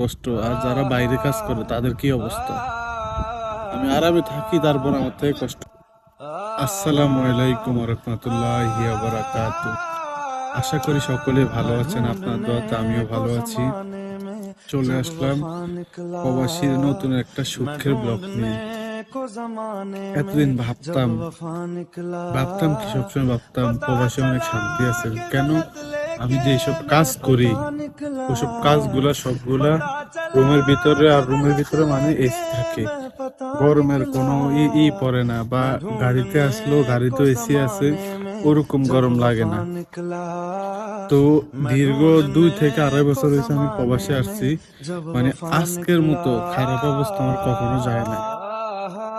কষ্ট, আর যারা বাইরে কাজ করে, তাদের কি অবস্থা? আমি আরামে থাকি, তারপর আমার থেকে কষ্ট। আসসালামু আলাইকুম রহমতুল্লাহ আশা করি সকলে ভালো আছেন, আপনার দোয়াতে আমিও ভালো আছি। চলে আসলাম প্রবাসীর নতুন একটা সুখের ব্লগ নিয়ে। এতদিন ভাবতাম ভাবতাম কি সবসময় ভাবতাম, প্রবাসী অনেক শান্তি আছে। কেন? আমি যে সব কাজ করি ওসব কাজগুলা সবগুলা রুমের ভিতরে আর রুমের ভিতরে মানে এসি থাকে। গরমের কোনো ই ই পড়ে না বা গাড়িতে আসলো গাড়িতে এসি আছে, ওরকম গরম লাগে না। তো দীর্ঘ দুই থেকে আড়াই বছর হয়েছে আমি প্রবাসে আসছি। মানে আজকের মতো খারাপ অবস্থা আমার কখনো যায় না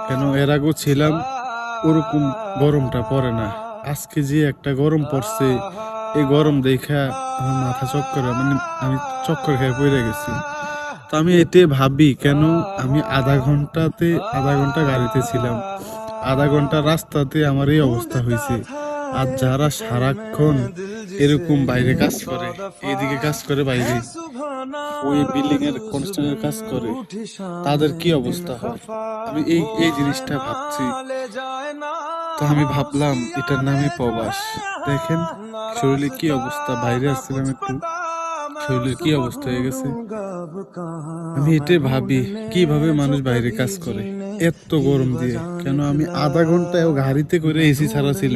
কেন এর আগেও ছিলাম, ওরকম গরমটা পড়ে না। আজকে যে একটা গরম পড়ছে এই গরম দেখা আমার মাথা চক্কর মানে আমি চক্কর খেয়ে পড়ে গেছি। তো আমি এতে ভাবি, কেন আমি আধা ঘন্টাতে আধা ঘণ্টা গাড়িতে ছিলাম। আধা ঘণ্টা রাস্তাতে আমার এই অবস্থা হয়েছে। আর যারা সারাক্ষণ এরকম বাইরে কাজ করে এইদিকে কাজ করে বাইরে, ওই বিল্ডিং এর কনস্ট্রাকশনের কাজ করে, তাদের কি অবস্থা হয়? আমি এই এই জিনিসটা ভাবছি। তো আমি ভাবলাম, এটার নামে প্রবাস। দেখেন, শরীরে কি অবস্থা? বাইরে আসছিলাম একটু। শরীরের কি অবস্থা হয়ে গেছে? আমি এটাই ভাবি, কীভাবে মানুষ বাইরে কাজ করে? এত গরম দিয়ে। কেন আমি আধা ঘন্টায় গাড়িতে করে এসি ছাড়া ছিল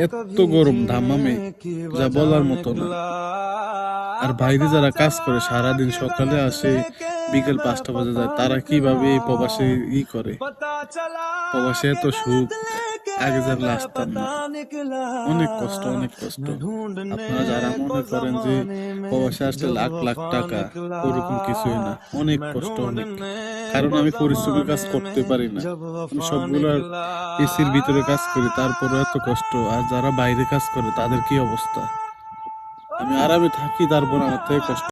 এত গরম, ধামামে, যা বলার মতো না। আর বাইরে যারা কাজ করে, সারাদিন সকালে আসে, বিকেল পাঁচটা বাজে যায়, তারা কীভাবে প্রবাসে ই করে? প্রবাসে এত সুখ। আগে আসতাম না অনেক কষ্ট অনেক কষ্ট। আপনারা যারা মনে করেন যে প্রবাসে আসলে লাখ লাখ টাকা ওরকম কিছুই না। অনেক কষ্ট অনেক কারণ আমি পরিশ্রমের কাজ করতে পারি না। আমি সবগুলো এসির ভিতরে কাজ করি তারপরে এত কষ্ট। আর যারা বাইরে কাজ করে তাদের কি অবস্থা? আমি আরামে থাকি তারপর আমার থেকে কষ্ট